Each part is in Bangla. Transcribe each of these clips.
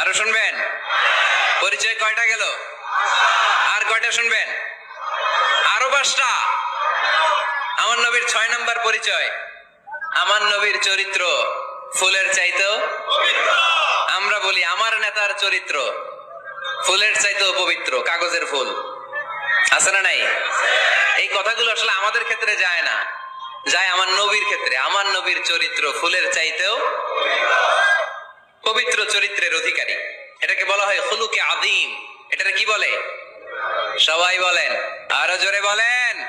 আরও শুনবেন? পরিচয় কয়টা গেল? আর কয়টা শুনবেন? আরও পাঁচটা? আমার নবীর ছয় নম্বর পরিচয়। আমার নবীর চরিত্র ফুলের চাইতেও আমরা বলি আমার নেতার চরিত্র ফুলের চাইতেও পবিত্র, কাগজের ফুল। আছে না নাই? এই কথাগুলো আসলে আমাদের ক্ষেত্রে যায় না। যায় আমার নবীর ক্ষেত্রে। আমার নবীর চরিত্র ফুলের চাইতেও পবিত্র চরিত্রের অধিকারী। এটাকে বলা হয় হলুকে আদিম এটাকে কি বলে? সবাই বলেন। আরও জোরে বলেন।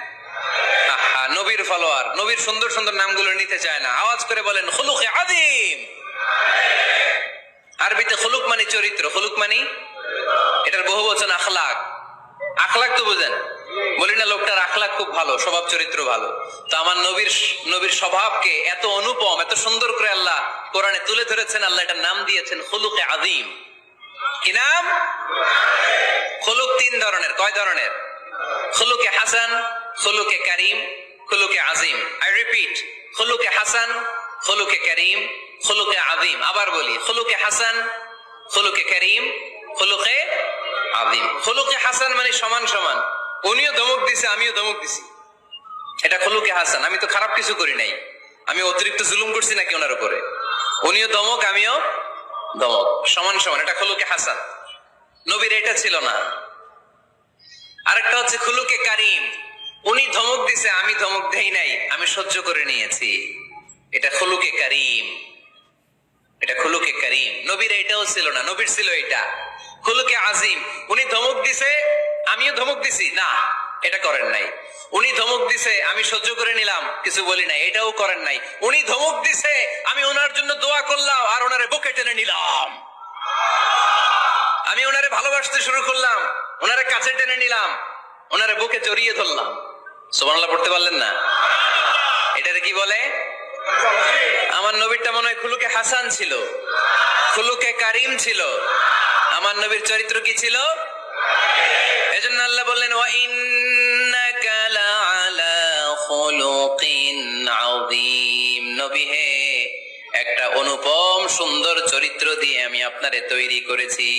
নবীর ফলোয়ার। নবীর সুন্দর সুন্দর নামগুলো নিতে চায় না। আওয়াজ করে বলেন হলুকে আদিম আরবিতে হলুক মানে চরিত্র। হলুক মানে? এটার বহু বচন আখলাক। আখলাক তো বুঝেন। বলি না, লোকটার আখলাক খুব ভালো, স্বভাব চরিত্র ভালো। তো আমার নবীর নবীর স্বভাবকে এত অনুপম, এত সুন্দর করে আল্লাহ কোরআনে তুলে ধরেছেন, আল্লাহ এটার নাম দিয়েছেন হলুকে আদিম কি নাম? হলুক তিন ধরনের, কয় ধরনের? হলুকে হাসান হলুকে করিম হলুকে আজিম আই রিপিট হলুকে হাসান হলুকে করিম হলুকে আদিম আবার বলি হলুকে হাসান হলুকে করিম হলুকে আদিম হলুকে হাসান মানে সমান সমান। উনিও ধমক দিছে, আমিও ধমক দিছি। এটা খলুকে হাসান, আমি তো খারাপ কিছু করি নাই। আমি অতিরিক্ত জুলুম করছি নাকি ওনার উপরে? উনিও দমক আমিও দমক সমান সমান, এটা খলুকে হাসান। নবীর এটা ছিল না। আরেকটা হচ্ছে খুলুকে কারিম। উনি ধমক দিছে, আমি ধমক দেই নাই, আমি সহ্য করে নিয়েছি। এটা খুলুকে কারিম। এটা খুলুকে কারিম। নবীর এটাও ছিল না, নবীর ছিল এটা। খুলুকে আজিম। উনি ধমক দিছে আমিও ধমক দিছি, না, এটা করেন নাই। উনি ধমক দিছে, আমি সহ্য করে নিলাম, কিছু বলি নাই, এটাও করেন নাই। উনি ধমক দিছে, আমি ওনার জন্য দোয়া করলাম, আর ওনারে বুকে টেনে নিলাম। আমি ওনারে ভালোবাসতে শুরু করলাম, ওনারে কাছে টেনে নিলাম, ওনারে বুকে জড়িয়ে ধরলাম। সুবহানাল্লাহ, পড়তে পারলেন না? এটারে কি বলে? আমার নবীরটা মনে হয় খুলুকে হাসান ছিল, খুলুকে কারিম ছিল। আমার নবীর চরিত্র কি ছিল? এজন্য আল্লাহ বললেন একটা অনুপম সুন্দর চরিত্র দিয়ে আমি আপনারে তৈরি করেছি।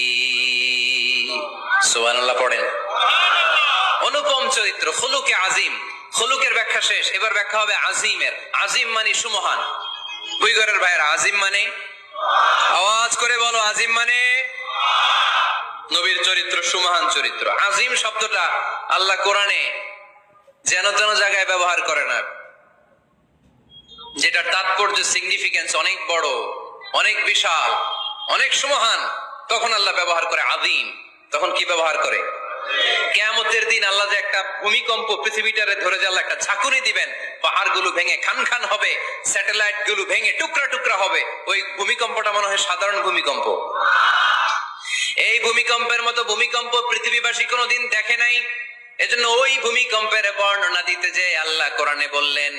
সুবহানাল্লাহ, পড়েন। অনুপম চরিত্র, খুলুকে আজিম খুলুকের ব্যাখ্যা শেষ, এবার ব্যাখ্যা হবে আজিমের আজিম মানে সুমহান। বুইগরের ভাইয়ের আজিম মানে? আওয়াজ করে বলো আজিম মানে? নবীর চরিত্র, সুমহান চরিত্র। আজিম শব্দটা আল্লাহ কোরআনে যেন তেন জায়গায় ব্যবহার করে না। যেটার তাৎপর্য সিগনিফিকেন্স অনেক বড়, অনেক বিশাল, অনেক সুমহান, তখন আল্লাহ ব্যবহার করে আদিম তখন কি ব্যবহার করে? কেয়ামতের দিন আল্লাহ যে একটা ভূমিকম্প পৃথিবীটারে ধরে যে একটা ঝাঁকুনি দিবেন পাহাড়গুলো ভেঙে খান খান হবে স্যাটেলাইটগুলো ভেঙে টুকরা টুকরা হবে, ওই ভূমিকম্পটা মনে হয় সাধারণ ভূমিকম্প। এই ভূমিকম্পের মতো ভূমিকম্প পৃথিবীবাসী কোনোদিন দেখে নাই। এজন্য ওই ভূমিকম্পের বর্ণনা দিতে যে আল্লাহ কোরআনে বললেন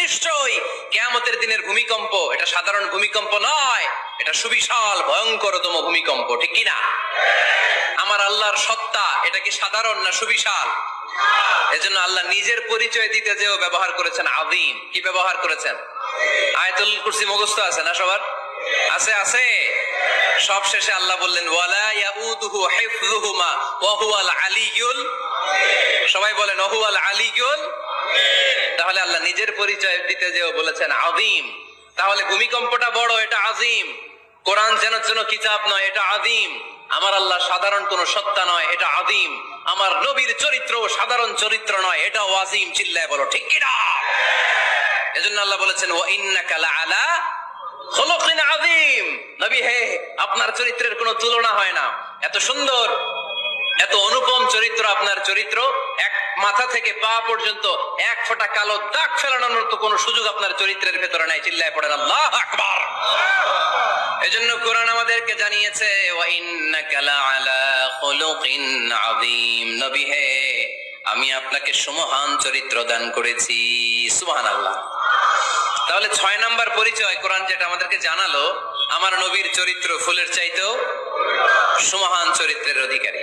নিশ্চয়ই কিয়ামতের দিনের ভূমিকম্প এটা সাধারণ ভূমিকম্প নয়, এটা সুবিশাল, ভয়ঙ্করতম ভূমিকম্প, ঠিক কি না আমার আল্লাহর সত্তা এটা কি সাধারণ না সুবিশাল? এজন্য আল্লাহ নিজের পরিচয় দিতে যেও ব্যবহার করেছেন আদিম কি ব্যবহার করেছেন? আয়াতুল কুরসি মুখস্থ আছে না সবার? আছে আছে? সব শেষে আল্লাহ বললেন, ওয়ালা ইয়াউদুহু হিফযুহুমা ওয়া হুয়াল আলিয়ুল সবাই বলেন, ওয়া হুয়াল আলিয়ুল তাহলে আল্লাহ নিজের পরিচয় দিতে যেও বলেছেন আদিম তাহলে ভূমিকম্পটা বড়, এটা আজিম কোরআন যেন যেন কিতাব নয়, এটা আদিম আমার আল্লাহ সাধারণ কোন সত্তা নয়, এটা আদিম আমার নবীর চরিত্র সাধারণ চরিত্র নয় এটা ওয়াজিম চিল্লায় বলো, ঠিক কিনা? এজন্য আল্লাহ বলেছেন, ওয়া ইন্নাকা লাআলা খুলুকিন আযীম। নবী, হে, আপনার চরিত্রের কোনো তুলনা হয় না। এত সুন্দর, এত অনুপম চরিত্র, আপনার চরিত্র এক মাথা থেকে পা পর্যন্ত এক ফোঁটা কালো দাগ ফেলানোর মতো কোনো সুযোগ আপনার চরিত্রের ভেতরে নাই, চিল্লায় পড়েন, আল্লাহ আকবার। এজন্য কোরআন আমাদেরকে জানিয়েছে নবী হে, আমি আপনাকে সুমহান চরিত্র দান করেছি সুহান আল্লাহ তাহলে ছয় নাম্বার পরিচয় কোরআন যেটা আমাদেরকে জানালো, আমার নবীর চরিত্র ফুলের চাইতেও সুমহান চরিত্রের অধিকারী।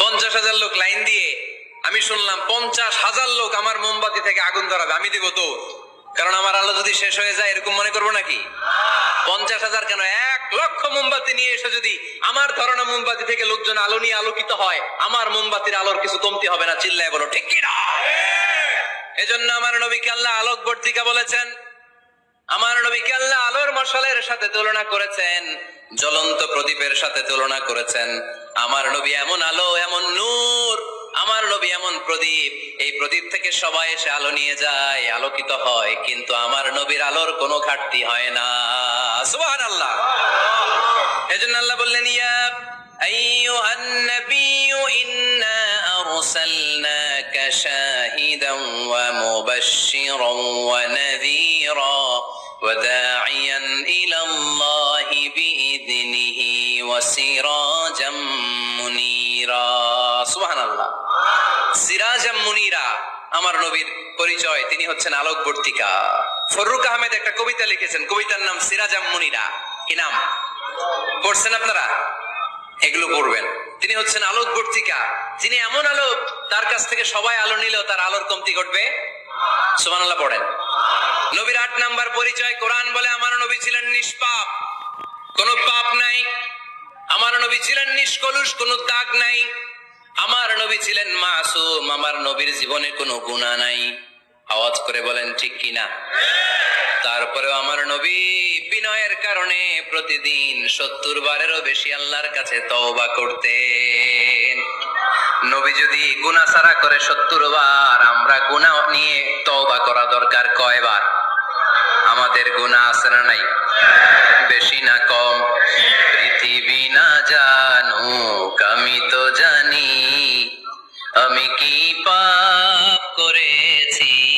পঞ্চাশ হাজার লোক লাইন দিয়ে আমি শুনলাম পঞ্চাশ হাজার লোক আমার মোমবাতি থেকে আগুন ধরাবে। আমি দেবো তো কারণ আমার আলো যদি শেষ হয়ে যায়, এরকম মনে করব নাকি? পঞ্চাশ হাজার কেন? এক লক্ষ মোমবাতি নিয়ে এসে যদি আমার ধরনের মোমবাতি থেকে লোকজন আলো নিয়ে আলোকিত হয়, আমার মোমবাতির আলোর কিছু কমতি হবে না, চিল্লায় বলো, ঠিক কিনা? এজন্য আমার নবীকে আল্লাহ আলোক বর্তিকা বলেছেন। আমার নবীকে আল্লাহ আলোর মশালের সাথে তুলনা করেছেন, জ্বলন্ত প্রদীপের সাথে তুলনা করেছেন। আমার নবী এমন আলো, এমন নূর, আমার নবী এমন প্রদীপ। এই প্রদীপ থেকে সবাই এসে আলো নিয়ে যায়, আলোকিত হয়, কিন্তু আমার নবীর আলোর কোনো ঘাটতি হয় না। সুবহানাল্লাহ। এজন্য আল্লাহ বললেন, ইয়া আইয়ুহান নাবিয়্যু ইন্না আরসালনাকা শাহিদান ওয়া মুবাশশিরান দা'iয়ান ইলা আল্লাহি বিইذনিহি ওয়া সিরাজাম মুনীরা সুবহানাল্লাহ। সিরাজাম মুনীরা, আমার নবীর পরিচয়, তিনি হচ্ছেন আলোকবর্তিকা। ফররুক আহমেদ একটা কবিতা লিখেছেন, কবিতার নাম সিরাজাম মুনীরা। কি নাম? পড়ছেন আপনারা? এগুলো পড়বেন। তিনি হচ্ছেন আলোক বর্তিকা তিনি এমন আলো, তার কাছ থেকে সবাই আলো নিলেও তার আলোর কমতি ঘটবে। সুবহানাল্লাহ পড়েন। নবীর আট নাম্বার পরিচয় কোরআন বলে, আমার নবী ছিলেন নিষ্পাপ। কোনো পাপ নাই। আমার নবী ছিলেন নিষ্কলুষ, কোনো দাগ নাই। আমার নবী ছিলেন মাসুম, আমার নবীর জীবনে কোনো গুনাহ নাই। আওয়াজ করে বলেন, ঠিক কিনা তারপরেও আমার নবী বিনয়ের কারণে প্রতিদিন সত্তর বারেরও বেশি আল্লাহর কাছে তওবা করতেন। নবী যদি গুনা সারা করে সত্তর বার, আমরা গুনা নিয়ে তওবা করা দরকার কয়বার? আমাদের গুনা আছে না নাই? বেশি না কম। পৃথিবী না জানুক, আমি তো জানি। আমি কি পাপ করেছি?